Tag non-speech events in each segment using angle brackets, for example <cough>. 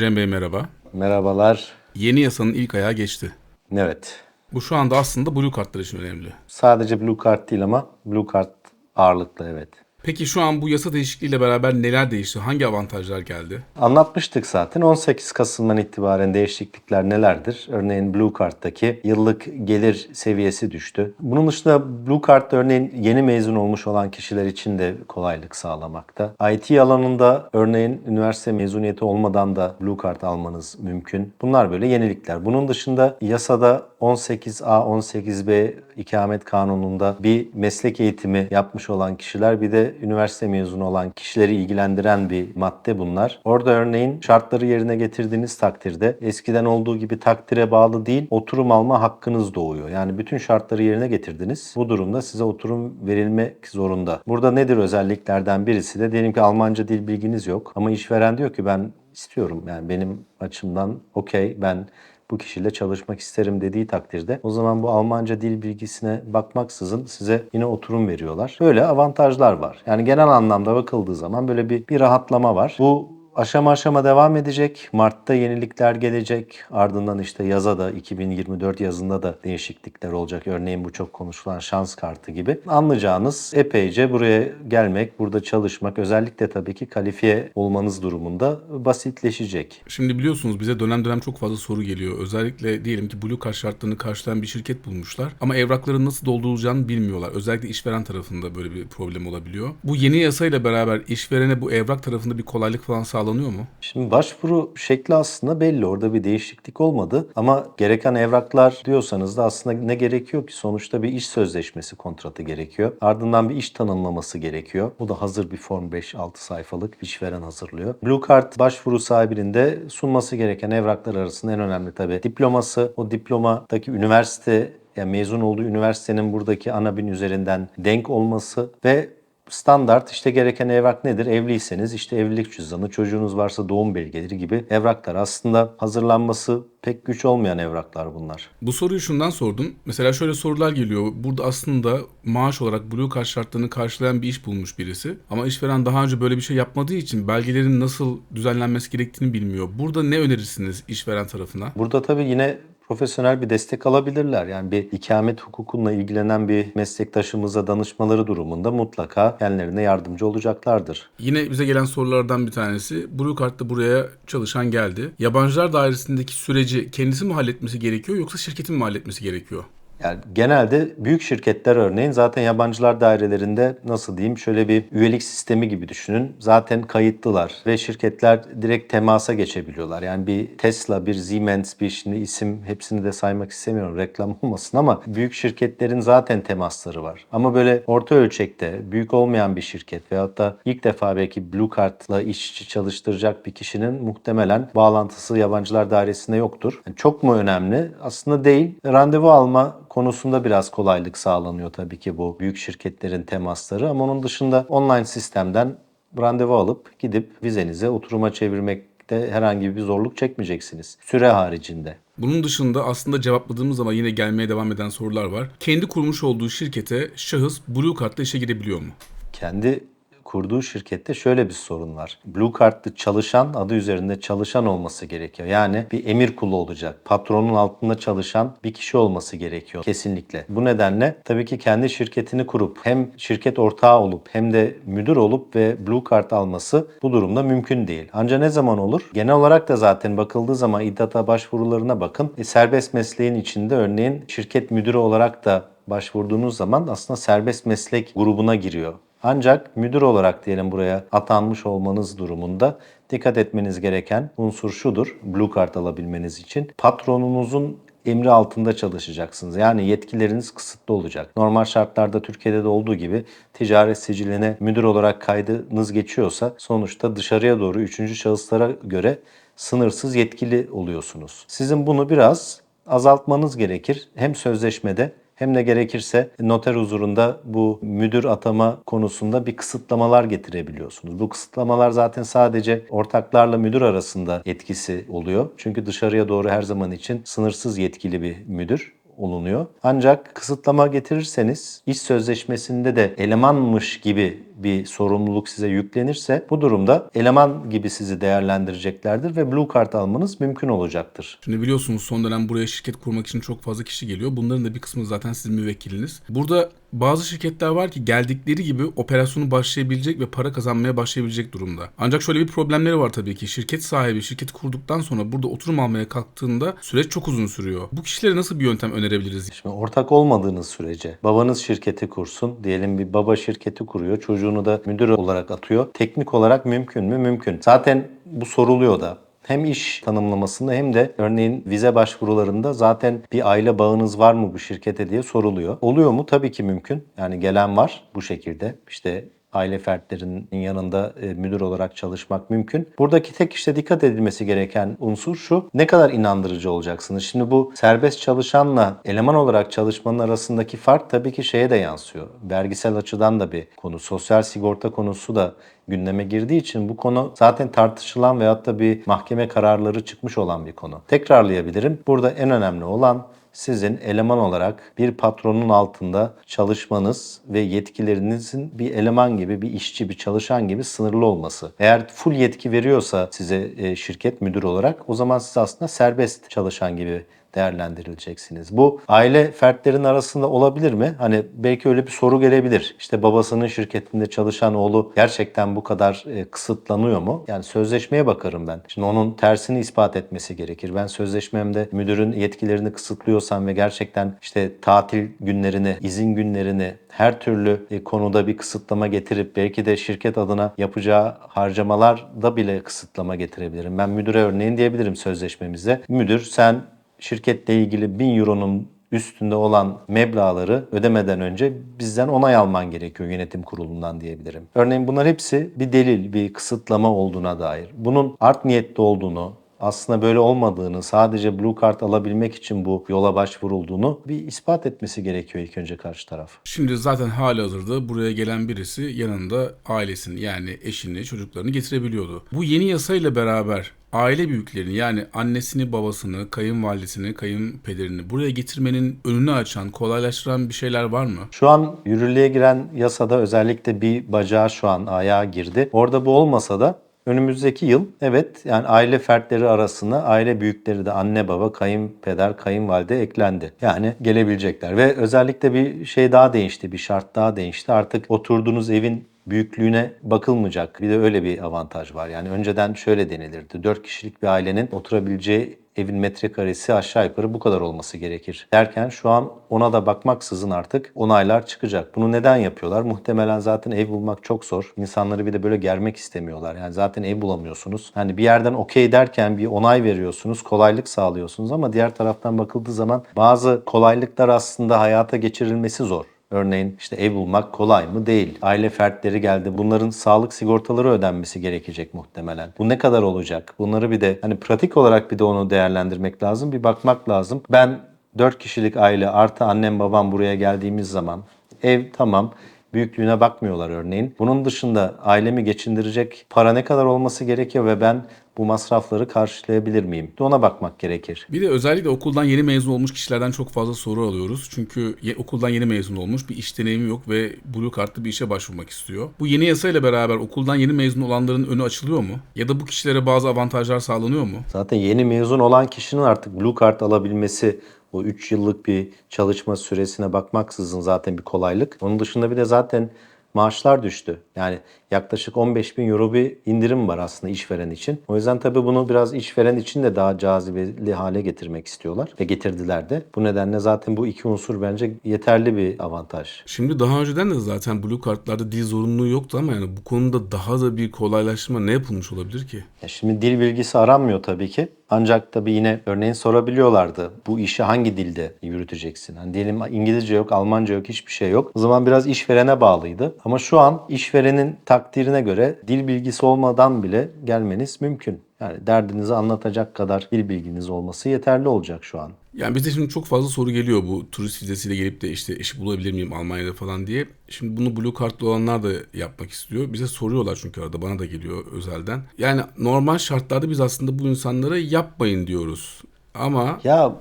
Cem Bey merhaba. Merhabalar. Yeni yasanın ilk ayağı geçti. Evet. Bu şu anda aslında blue kartlar için önemli. Sadece blue card değil ama blue card ağırlıklı evet. Peki şu an bu yasa değişikliğiyle beraber neler değişti? Hangi avantajlar geldi? Anlatmıştık zaten 18 Kasım'dan itibaren değişiklikler nelerdir? Örneğin Blue Card'daki yıllık gelir seviyesi düştü. Bunun dışında Blue Card'da örneğin yeni mezun olmuş olan kişiler için de kolaylık sağlamakta. IT alanında örneğin üniversite mezuniyeti olmadan da Blue Card almanız mümkün. Bunlar böyle yenilikler. Bunun dışında yasada 18A, 18B ikamet kanununda bir meslek eğitimi yapmış olan kişiler bir de üniversite mezunu olan kişileri ilgilendiren bir madde bunlar. Orada örneğin şartları yerine getirdiğiniz takdirde eskiden olduğu gibi takdire bağlı değil oturum alma hakkınız doğuyor. Yani bütün şartları yerine getirdiniz. Bu durumda size oturum verilmek zorunda. Burada nedir özelliklerden birisi de diyelim ki Almanca dil bilginiz yok ama işveren diyor ki ben istiyorum yani benim açımdan okey ben bu kişiyle çalışmak isterim dediği takdirde o zaman bu Almanca dil bilgisine bakmaksızın size yine oturum veriyorlar. Böyle avantajlar var. Yani genel anlamda bakıldığı zaman böyle bir, bir rahatlama var. Bu aşama aşama devam edecek. Mart'ta yenilikler gelecek. Ardından işte yaza da 2024 yazında da değişiklikler olacak. Örneğin bu çok konuşulan şans kartı gibi. Anlayacağınız epeyce buraya gelmek, burada çalışmak özellikle tabii ki kalifiye olmanız durumunda basitleşecek. Şimdi biliyorsunuz bize dönem dönem çok fazla soru geliyor. Özellikle diyelim ki blue card şartlarını karşılayan bir şirket bulmuşlar. Ama evrakların nasıl doldurulacağını bilmiyorlar. Özellikle işveren tarafında böyle bir problem olabiliyor. Bu yeni yasayla beraber işverene bu evrak tarafında bir kolaylık falan sağlanıyor mu? Şimdi başvuru şekli aslında belli. Orada bir değişiklik olmadı. Ama gereken evraklar diyorsanız da aslında ne gerekiyor ki? Sonuçta bir iş sözleşmesi kontratı gerekiyor. Ardından bir iş tanımlaması gerekiyor. Bu da hazır bir form 5-6 sayfalık işveren hazırlıyor. Blue Card başvuru sahibinin de sunması gereken evraklar arasında en önemli tabii diploması. O diplomadaki üniversite yani mezun olduğu üniversitenin buradaki ana bin üzerinden denk olması ve standart işte gereken evrak nedir? Evliyseniz işte evlilik cüzdanı, çocuğunuz varsa doğum belgeleri gibi evraklar. Aslında hazırlanması pek güç olmayan evraklar bunlar. Bu soruyu şundan sordum. Mesela şöyle sorular geliyor. Burada aslında maaş olarak blue card şartlarını karşılayan bir iş bulmuş birisi. Ama işveren daha önce böyle bir şey yapmadığı için belgelerin nasıl düzenlenmesi gerektiğini bilmiyor. Burada ne önerirsiniz işveren tarafına? Burada tabii yine profesyonel bir destek alabilirler. Yani bir ikamet hukukunla ilgilenen bir meslektaşımıza danışmaları durumunda mutlaka kendilerine yardımcı olacaklardır. Yine bize gelen sorulardan bir tanesi. Blue Card'da buraya çalışan geldi. Yabancılar dairesindeki süreci kendisi mi halletmesi gerekiyor yoksa şirketin mi halletmesi gerekiyor? Yani genelde büyük şirketler örneğin zaten yabancılar dairelerinde nasıl diyeyim şöyle bir üyelik sistemi gibi düşünün. Zaten kayıtlılar ve şirketler direkt temasa geçebiliyorlar. Yani bir Tesla, bir Siemens, bir şimdi isim hepsini de saymak istemiyorum reklam <laughs> olmasın ama büyük şirketlerin zaten temasları var. Ama böyle orta ölçekte büyük olmayan bir şirket veyahut da ilk defa belki Blue Card'la işçi çalıştıracak bir kişinin muhtemelen bağlantısı yabancılar dairesinde yoktur. Yani çok mu önemli? Aslında değil. Randevu alma konusunda biraz kolaylık sağlanıyor tabii ki bu büyük şirketlerin temasları ama onun dışında online sistemden randevu alıp gidip vizenize oturuma çevirmekte herhangi bir zorluk çekmeyeceksiniz. Süre haricinde. Bunun dışında aslında cevapladığımız ama yine gelmeye devam eden sorular var. Kendi kurmuş olduğu şirkete şahıs Blue Card'la işe girebiliyor mu? Kendi kurduğu şirkette şöyle bir sorun var. Blue Card'lı çalışan adı üzerinde çalışan olması gerekiyor. Yani bir emir kulu olacak. Patronun altında çalışan bir kişi olması gerekiyor kesinlikle. Bu nedenle tabii ki kendi şirketini kurup hem şirket ortağı olup hem de müdür olup ve Blue Card alması bu durumda mümkün değil. Ancak ne zaman olur? Genel olarak da zaten bakıldığı zaman İDDAT'a başvurularına bakın. E, serbest mesleğin içinde örneğin şirket müdürü olarak da başvurduğunuz zaman aslında serbest meslek grubuna giriyor. Ancak müdür olarak diyelim buraya atanmış olmanız durumunda dikkat etmeniz gereken unsur şudur. Blue Card alabilmeniz için patronunuzun emri altında çalışacaksınız. Yani yetkileriniz kısıtlı olacak. Normal şartlarda Türkiye'de de olduğu gibi ticaret siciline müdür olarak kaydınız geçiyorsa sonuçta dışarıya doğru üçüncü şahıslara göre sınırsız yetkili oluyorsunuz. Sizin bunu biraz azaltmanız gerekir. Hem sözleşmede hem de gerekirse noter huzurunda bu müdür atama konusunda bir kısıtlamalar getirebiliyorsunuz. Bu kısıtlamalar zaten sadece ortaklarla müdür arasında etkisi oluyor. Çünkü dışarıya doğru her zaman için sınırsız yetkili bir müdür olunuyor. Ancak kısıtlama getirirseniz iş sözleşmesinde de elemanmış gibi bir sorumluluk size yüklenirse bu durumda eleman gibi sizi değerlendireceklerdir ve blue card almanız mümkün olacaktır. Şimdi biliyorsunuz son dönem buraya şirket kurmak için çok fazla kişi geliyor. Bunların da bir kısmı zaten sizin müvekkiliniz. Burada bazı şirketler var ki geldikleri gibi operasyonu başlayabilecek ve para kazanmaya başlayabilecek durumda. Ancak şöyle bir problemleri var tabii ki. Şirket sahibi şirketi kurduktan sonra burada oturum almaya kalktığında süreç çok uzun sürüyor. Bu kişilere nasıl bir yöntem önerebiliriz? Şimdi ortak olmadığınız sürece babanız şirketi kursun. Diyelim bir baba şirketi kuruyor. Çocuğunu da müdür olarak atıyor. Teknik olarak mümkün mü? Mümkün. Zaten bu soruluyor da. Hem iş tanımlamasında hem de örneğin vize başvurularında zaten bir aile bağınız var mı bu şirkete diye soruluyor. Oluyor mu? Tabii ki mümkün. Yani gelen var bu şekilde. İşte aile fertlerinin yanında e, müdür olarak çalışmak mümkün. Buradaki tek işte dikkat edilmesi gereken unsur şu. Ne kadar inandırıcı olacaksınız? Şimdi bu serbest çalışanla eleman olarak çalışmanın arasındaki fark tabii ki şeye de yansıyor. Vergisel açıdan da bir konu. Sosyal sigorta konusu da gündeme girdiği için bu konu zaten tartışılan veyahut da bir mahkeme kararları çıkmış olan bir konu. Tekrarlayabilirim. Burada en önemli olan sizin eleman olarak bir patronun altında çalışmanız ve yetkilerinizin bir eleman gibi, bir işçi, bir çalışan gibi sınırlı olması. Eğer full yetki veriyorsa size e, şirket müdür olarak o zaman siz aslında serbest çalışan gibi değerlendirileceksiniz. Bu aile fertlerin arasında olabilir mi? Hani belki öyle bir soru gelebilir. İşte babasının şirketinde çalışan oğlu gerçekten bu kadar e, kısıtlanıyor mu? Yani sözleşmeye bakarım ben. Şimdi onun tersini ispat etmesi gerekir. Ben sözleşmemde müdürün yetkilerini kısıtlıyorsam ve gerçekten işte tatil günlerini, izin günlerini her türlü e, konuda bir kısıtlama getirip belki de şirket adına yapacağı harcamalarda bile kısıtlama getirebilirim. Ben müdüre örneğin diyebilirim sözleşmemizde. Müdür sen şirketle ilgili 1000 euronun üstünde olan meblağları ödemeden önce bizden onay alman gerekiyor yönetim kurulundan diyebilirim. Örneğin bunlar hepsi bir delil, bir kısıtlama olduğuna dair. Bunun art niyetli olduğunu, aslında böyle olmadığını, sadece blue card alabilmek için bu yola başvurulduğunu bir ispat etmesi gerekiyor ilk önce karşı taraf. Şimdi zaten hali hazırda buraya gelen birisi yanında ailesini yani eşini, çocuklarını getirebiliyordu. Bu yeni yasayla beraber aile büyüklerini yani annesini, babasını, kayınvalidesini, kayınpederini buraya getirmenin önünü açan, kolaylaştıran bir şeyler var mı? Şu an yürürlüğe giren yasada özellikle bir bacağı şu an ayağa girdi. Orada bu olmasa da önümüzdeki yıl evet yani aile fertleri arasına aile büyükleri de anne baba, kayınpeder, kayınvalide eklendi. Yani gelebilecekler ve özellikle bir şey daha değişti, bir şart daha değişti. Artık oturduğunuz evin büyüklüğüne bakılmayacak. Bir de öyle bir avantaj var. Yani önceden şöyle denilirdi. 4 kişilik bir ailenin oturabileceği evin metrekaresi aşağı yukarı bu kadar olması gerekir. Derken şu an ona da bakmaksızın artık onaylar çıkacak. Bunu neden yapıyorlar? Muhtemelen zaten ev bulmak çok zor. İnsanları bir de böyle germek istemiyorlar. Yani zaten ev bulamıyorsunuz. Hani bir yerden okey derken bir onay veriyorsunuz, kolaylık sağlıyorsunuz ama diğer taraftan bakıldığı zaman bazı kolaylıklar aslında hayata geçirilmesi zor. Örneğin işte ev bulmak kolay mı? Değil. Aile fertleri geldi. Bunların sağlık sigortaları ödenmesi gerekecek muhtemelen. Bu ne kadar olacak? Bunları bir de hani pratik olarak bir de onu değerlendirmek lazım. Bir bakmak lazım. Ben 4 kişilik aile artı annem babam buraya geldiğimiz zaman ev tamam büyüklüğüne bakmıyorlar örneğin. Bunun dışında ailemi geçindirecek para ne kadar olması gerekiyor ve ben bu masrafları karşılayabilir miyim? De Ona bakmak gerekir. Bir de özellikle okuldan yeni mezun olmuş kişilerden çok fazla soru alıyoruz. Çünkü ye- okuldan yeni mezun olmuş, bir iş deneyimi yok ve blue kartlı bir işe başvurmak istiyor. Bu yeni yasayla beraber okuldan yeni mezun olanların önü açılıyor mu? Ya da bu kişilere bazı avantajlar sağlanıyor mu? Zaten yeni mezun olan kişinin artık blue card alabilmesi o 3 yıllık bir çalışma süresine bakmaksızın zaten bir kolaylık. Onun dışında bir de zaten maaşlar düştü. Yani yaklaşık 15 bin euro bir indirim var aslında işveren için. O yüzden tabii bunu biraz işveren için de daha cazibeli hale getirmek istiyorlar ve getirdiler de. Bu nedenle zaten bu iki unsur bence yeterli bir avantaj. Şimdi daha önceden de zaten blue kartlarda dil zorunluluğu yoktu ama yani bu konuda daha da bir kolaylaştırma ne yapılmış olabilir ki? Ya şimdi dil bilgisi aranmıyor tabii ki. Ancak tabii yine örneğin sorabiliyorlardı. Bu işi hangi dilde yürüteceksin? Hani diyelim İngilizce yok, Almanca yok, hiçbir şey yok. O zaman biraz işverene bağlıydı. Ama şu an işverenin takdirine göre dil bilgisi olmadan bile gelmeniz mümkün. Yani derdinizi anlatacak kadar dil bilginiz olması yeterli olacak şu an. Yani bize şimdi çok fazla soru geliyor bu turist vizesiyle gelip de işte iş bulabilir miyim Almanya'da falan diye. Şimdi bunu blue kartlı olanlar da yapmak istiyor. Bize soruyorlar çünkü arada bana da geliyor özelden. Yani normal şartlarda biz aslında bu insanlara yapmayın diyoruz. Ama Ya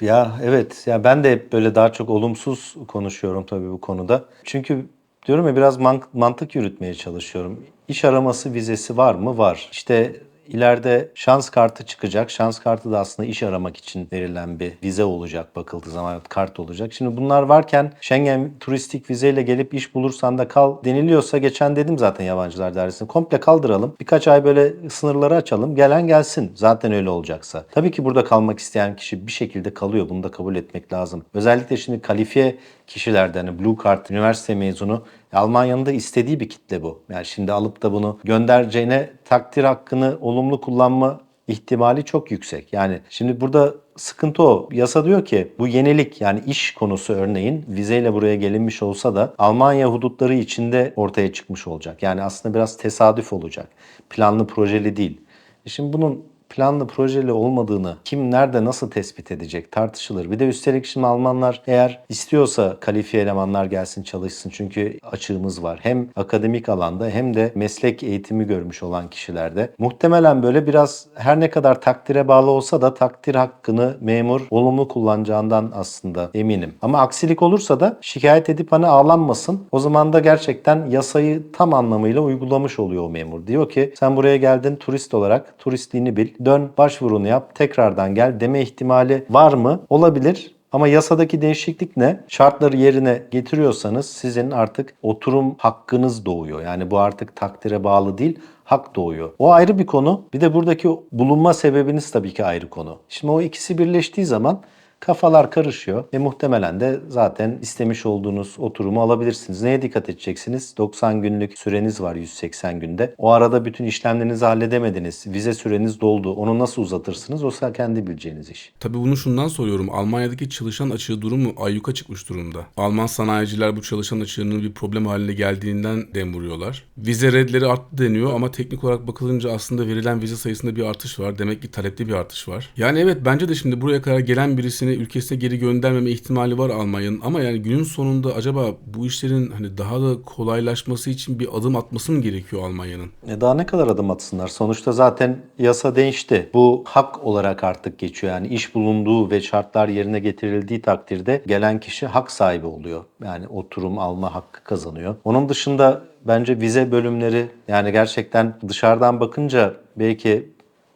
ya evet ya ben de hep böyle daha çok olumsuz konuşuyorum tabii bu konuda. Çünkü diyorum ya biraz man- mantık yürütmeye çalışıyorum. İş araması vizesi var mı? Var. İşte ileride şans kartı çıkacak. Şans kartı da aslında iş aramak için verilen bir vize olacak bakıldığı zaman kart olacak. Şimdi bunlar varken Schengen turistik vizeyle gelip iş bulursan da kal deniliyorsa geçen dedim zaten yabancılar dairesine komple kaldıralım. Birkaç ay böyle sınırları açalım. Gelen gelsin. Zaten öyle olacaksa. Tabii ki burada kalmak isteyen kişi bir şekilde kalıyor. Bunu da kabul etmek lazım. Özellikle şimdi kalifiye kişilerden hani Blue Card üniversite mezunu Almanya'nın da istediği bir kitle bu. Yani şimdi alıp da bunu göndereceğine takdir hakkını olumlu kullanma ihtimali çok yüksek. Yani şimdi burada sıkıntı o. Yasa diyor ki bu yenilik yani iş konusu örneğin vizeyle buraya gelinmiş olsa da Almanya hudutları içinde ortaya çıkmış olacak. Yani aslında biraz tesadüf olacak. Planlı projeli değil. E Şimdi bunun planlı projeli olmadığını kim nerede nasıl tespit edecek tartışılır. Bir de üstelik şimdi Almanlar eğer istiyorsa kalifiye elemanlar gelsin çalışsın çünkü açığımız var. Hem akademik alanda hem de meslek eğitimi görmüş olan kişilerde. Muhtemelen böyle biraz her ne kadar takdire bağlı olsa da takdir hakkını memur olumlu kullanacağından aslında eminim. Ama aksilik olursa da şikayet edip hani ağlanmasın. O zaman da gerçekten yasayı tam anlamıyla uygulamış oluyor o memur. Diyor ki sen buraya geldin turist olarak turistliğini bil. Dön başvurunu yap tekrardan gel deme ihtimali var mı? Olabilir. Ama yasadaki değişiklik ne? Şartları yerine getiriyorsanız sizin artık oturum hakkınız doğuyor. Yani bu artık takdire bağlı değil, hak doğuyor. O ayrı bir konu. Bir de buradaki bulunma sebebiniz tabii ki ayrı konu. Şimdi o ikisi birleştiği zaman kafalar karışıyor ve muhtemelen de zaten istemiş olduğunuz oturumu alabilirsiniz. Neye dikkat edeceksiniz? 90 günlük süreniz var 180 günde. O arada bütün işlemlerinizi halledemediniz. Vize süreniz doldu. Onu nasıl uzatırsınız? O kendi bileceğiniz iş. Tabii bunu şundan soruyorum. Almanya'daki çalışan açığı durumu ayyuka çıkmış durumda. Alman sanayiciler bu çalışan açığının bir problem haline geldiğinden dem vuruyorlar. Vize redleri arttı deniyor ama teknik olarak bakılınca aslında verilen vize sayısında bir artış var. Demek ki talepte bir artış var. Yani evet bence de şimdi buraya kadar gelen birisini ülkesine geri göndermeme ihtimali var Almanya'nın ama yani günün sonunda acaba bu işlerin hani daha da kolaylaşması için bir adım atması mı gerekiyor Almanya'nın? E daha ne kadar adım atsınlar? Sonuçta zaten yasa değişti. Bu hak olarak artık geçiyor. Yani iş bulunduğu ve şartlar yerine getirildiği takdirde gelen kişi hak sahibi oluyor. Yani oturum alma hakkı kazanıyor. Onun dışında bence vize bölümleri yani gerçekten dışarıdan bakınca belki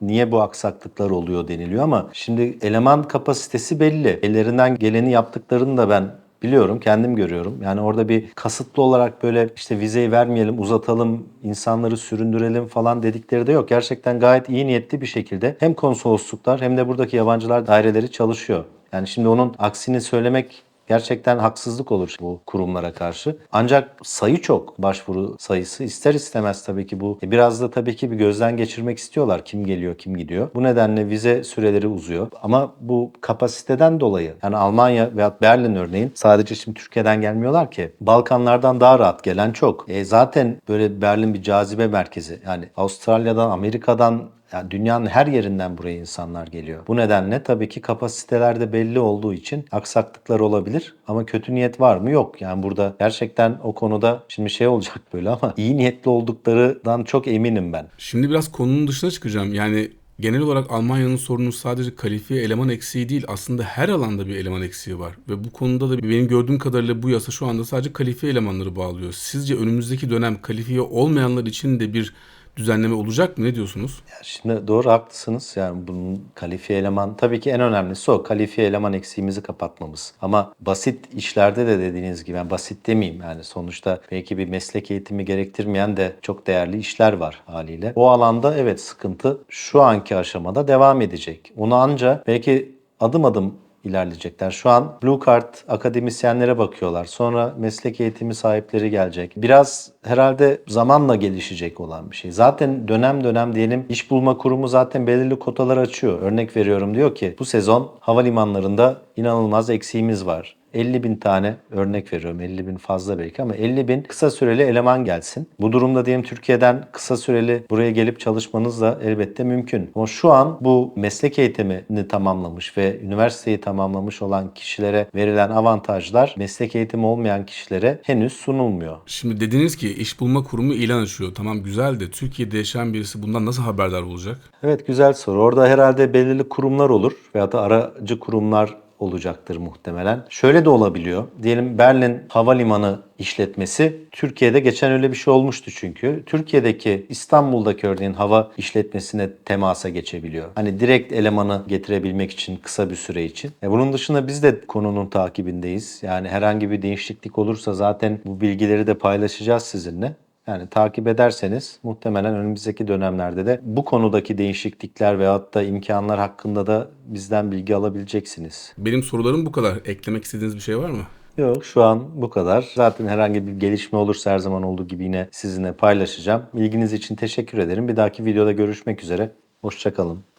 niye bu aksaklıklar oluyor deniliyor ama şimdi eleman kapasitesi belli. Ellerinden geleni yaptıklarını da ben Biliyorum, kendim görüyorum. Yani orada bir kasıtlı olarak böyle işte vizeyi vermeyelim, uzatalım, insanları süründürelim falan dedikleri de yok. Gerçekten gayet iyi niyetli bir şekilde hem konsolosluklar hem de buradaki yabancılar daireleri çalışıyor. Yani şimdi onun aksini söylemek gerçekten haksızlık olur bu kurumlara karşı. Ancak sayı çok başvuru sayısı ister istemez tabii ki bu. E, Biraz da tabii ki bir gözden geçirmek istiyorlar kim geliyor kim gidiyor. Bu nedenle vize süreleri uzuyor. Ama bu kapasiteden dolayı yani Almanya veya Berlin örneğin sadece şimdi Türkiye'den gelmiyorlar ki. Balkanlardan daha rahat gelen çok. E zaten böyle Berlin bir cazibe merkezi. Yani Avustralya'dan, Amerika'dan yani dünyanın her yerinden buraya insanlar geliyor. Bu nedenle tabii ki kapasiteler de belli olduğu için aksaklıklar olabilir. Ama kötü niyet var mı? Yok. Yani burada gerçekten o konuda şimdi şey olacak <laughs> böyle ama iyi niyetli olduklarından çok eminim ben. Şimdi biraz konunun dışına çıkacağım. Yani genel olarak Almanya'nın sorunu sadece kalifiye eleman eksiği değil. Aslında her alanda bir eleman eksiği var. Ve bu konuda da benim gördüğüm kadarıyla bu yasa şu anda sadece kalifiye elemanları bağlıyor. Sizce önümüzdeki dönem kalifiye olmayanlar için de bir düzenleme olacak mı? Ne diyorsunuz? Ya Şimdi doğru haklısınız. Yani bunun kalifiye eleman tabii ki en önemlisi o. Kalifiye eleman eksiğimizi kapatmamız. Ama basit işlerde de dediğiniz gibi yani basit demeyeyim yani sonuçta belki bir meslek eğitimi gerektirmeyen de çok değerli işler var haliyle. O alanda evet sıkıntı şu anki aşamada devam edecek. Onu anca belki adım adım ilerleyecekler. Şu an Blue Card akademisyenlere bakıyorlar. Sonra meslek eğitimi sahipleri gelecek. Biraz herhalde zamanla gelişecek olan bir şey. Zaten dönem dönem diyelim iş bulma kurumu zaten belirli kotalar açıyor. Örnek veriyorum diyor ki bu sezon havalimanlarında inanılmaz eksiğimiz var. 50 bin tane örnek veriyorum 50 bin fazla belki ama 50 bin kısa süreli eleman gelsin. Bu durumda diyelim Türkiye'den kısa süreli buraya gelip çalışmanız da elbette mümkün. Ama şu an bu meslek eğitimini tamamlamış ve üniversiteyi tamamlamış olan kişilere verilen avantajlar meslek eğitimi olmayan kişilere henüz sunulmuyor. Şimdi dediniz ki iş bulma kurumu ilan açıyor. Tamam güzel de Türkiye'de yaşayan birisi bundan nasıl haberdar olacak? Evet güzel soru. Orada herhalde belirli kurumlar olur veya da aracı kurumlar olacaktır muhtemelen. Şöyle de olabiliyor. Diyelim Berlin Havalimanı işletmesi Türkiye'de geçen öyle bir şey olmuştu çünkü. Türkiye'deki İstanbul'daki örneğin hava işletmesine temasa geçebiliyor. Hani direkt elemanı getirebilmek için kısa bir süre için. E bunun dışında biz de konunun takibindeyiz. Yani herhangi bir değişiklik olursa zaten bu bilgileri de paylaşacağız sizinle. Yani takip ederseniz muhtemelen önümüzdeki dönemlerde de bu konudaki değişiklikler veyahut da imkanlar hakkında da bizden bilgi alabileceksiniz. Benim sorularım bu kadar. Eklemek istediğiniz bir şey var mı? Yok şu an bu kadar. Zaten herhangi bir gelişme olursa her zaman olduğu gibi yine sizinle paylaşacağım. İlginiz için teşekkür ederim. Bir dahaki videoda görüşmek üzere. Hoşçakalın.